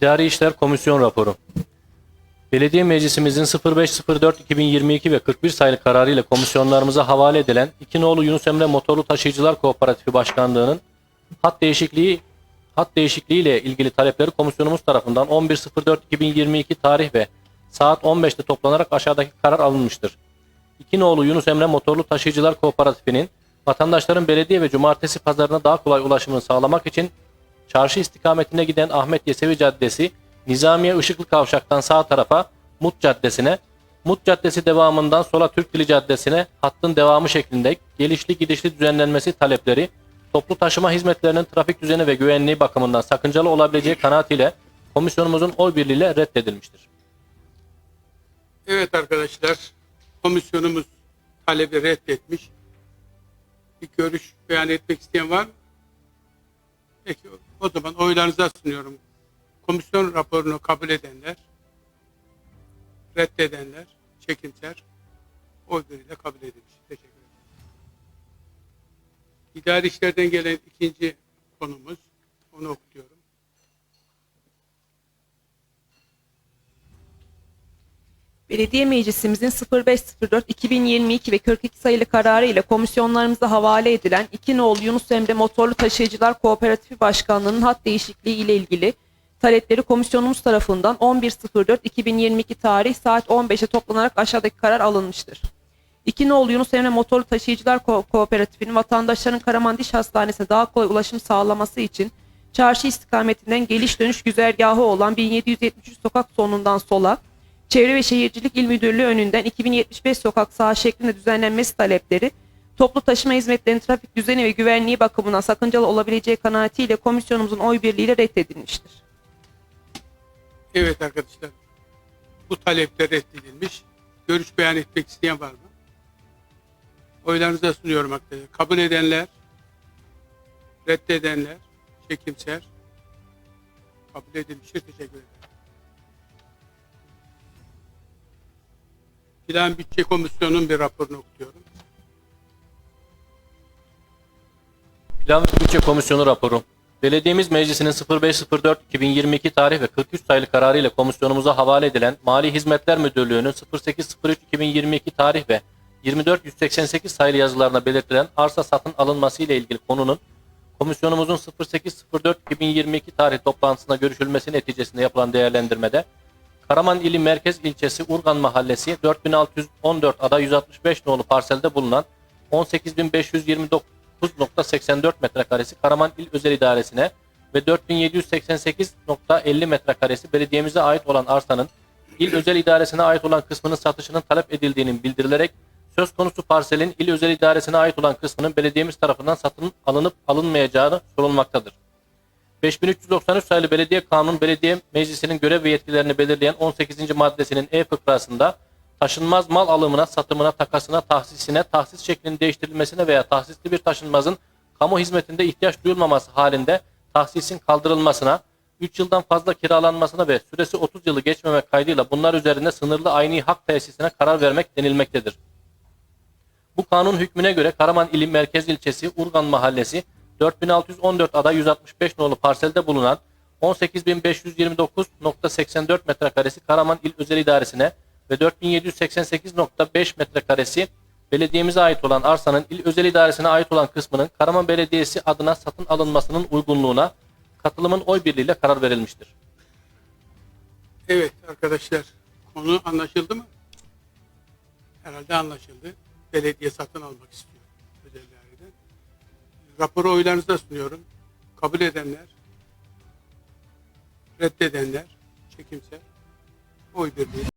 İdari İşler Komisyon Raporu. Belediye Meclisimizin 0504-2022 ve 41 sayılı kararı ile komisyonlarımıza havale edilen İkinoğlu Yunus Emre Motorlu Taşıyıcılar Kooperatifi Başkanlığı'nın hat değişikliği hat değişikliği ile ilgili talepleri komisyonumuz tarafından 11.04.2022 tarih ve saat 15'te toplanarak aşağıdaki karar alınmıştır. İkinoğlu Yunus Emre Motorlu Taşıyıcılar Kooperatifi'nin vatandaşların belediye ve cumartesi pazarına daha kolay ulaşımını sağlamak için çarşı istikametine giden Ahmet Yesevi Caddesi, Nizamiye Işıklı Kavşak'tan sağ tarafa Mut Caddesi'ne, Mut Caddesi devamından sola Türk Dili Caddesi'ne hattın devamı şeklinde gelişli gidişli düzenlenmesi talepleri, toplu taşıma hizmetlerinin trafik düzeni ve güvenliği bakımından sakıncalı olabileceği kanaatiyle komisyonumuzun oy birliğiyle reddedilmiştir. Evet arkadaşlar, komisyonumuz talebi reddetmiş. Bir görüş beyan etmek isteyen var mı? Peki o zaman oylarınıza sunuyorum. Komisyon raporunu kabul edenler, reddedenler, çekimser, oy birliğiyle kabul edilmiş. Teşekkür ederim. İdari işlerden gelen ikinci konumuz, onu okuyorum. Belediye Meclisimizin 0504-2022 ve 42 sayılı kararı ile komisyonlarımıza havale edilen İkinoğlu Yunus Emre Motorlu Taşıyıcılar Kooperatifi Başkanlığı'nın hat değişikliği ile ilgili talepleri komisyonumuz tarafından 11.04.2022 tarih saat 15'e toplanarak aşağıdaki karar alınmıştır. İkinoğlu Yunus Emre Motorlu Taşıyıcılar Ko- Kooperatifi'nin vatandaşların Karaman Diş Hastanesi'ne daha kolay ulaşım sağlaması için çarşı istikametinden geliş dönüş güzergahı olan 1773 sokak sonundan sola Çevre ve Şehircilik İl Müdürlüğü önünden 2075 sokak saha şeklinde düzenlenmesi talepleri, toplu taşıma hizmetlerinin trafik düzeni ve güvenliği bakımından sakıncalı olabileceği kanaatiyle komisyonumuzun oy birliğiyle reddedilmiştir. Evet arkadaşlar. Bu talepler reddedilmiş. Görüş beyan etmek isteyen var mı? Oylarınıza sunuyorum arkadaşlar. Kabul edenler, reddedenler, çekimser, kabul edilmiştir. Teşekkür ederim. Plan Bütçe Komisyonu'nun bir raporunu okuyorum. Plan Bütçe Komisyonu raporu. Belediyemiz Meclisi'nin 0504-2022 tarih ve 43 sayılı kararı ile komisyonumuza havale edilen Mali Hizmetler Müdürlüğü'nün 0803-2022 tarih ve 24188 sayılı yazılarına belirtilen arsa satın alınması ile ilgili konunun komisyonumuzun 0804-2022 tarih toplantısında görüşülmesi neticesinde yapılan değerlendirmede Karaman ili merkez ilçesi Urgan Mahallesi 4614 ada 165 nolu parselde bulunan 18529.84 metrekaresi Karaman İl Özel İdaresi'ne ve 4788.50 metrekaresi belediyemize ait olan arsanın İl Özel İdaresi'ne ait olan kısmının satışının talep edildiğinin bildirilerek söz konusu parselin İl Özel İdaresi'ne ait olan kısmının belediyemiz tarafından satın alınıp alınmayacağını sorulmaktadır. 5393 sayılı Belediye Kanunu Belediye Meclisi'nin görev ve yetkilerini belirleyen 18. maddesinin E fıkrasında taşınmaz mal alımına, satımına, takasına, tahsisine, tahsis şeklinin değiştirilmesine veya tahsisli bir taşınmazın kamu hizmetinde ihtiyaç duyulmaması halinde tahsisin kaldırılmasına, 3 yıldan fazla kiralanmasına ve süresi 30 yılı geçmemek kaydıyla bunlar üzerinde sınırlı ayni hak tesisine karar vermek denilmektedir. Bu kanun hükmüne göre Karaman İli Merkez İlçesi Urgan Mahallesi 4614 ada 165 nolu parselde bulunan 18529.84 metrekaresi Karaman İl Özel İdaresi'ne ve 4788.5 metrekaresi belediyemize ait olan arsanın İl Özel İdaresi'ne ait olan kısmının Karaman Belediyesi adına satın alınmasının uygunluğuna katılımın oy birliğiyle karar verilmiştir. Evet arkadaşlar, konu anlaşıldı mı? Herhalde anlaşıldı. Belediye satın almak istiyor. Raporu oylarınıza sunuyorum. Kabul edenler, reddedenler, çekimser, oy birliği.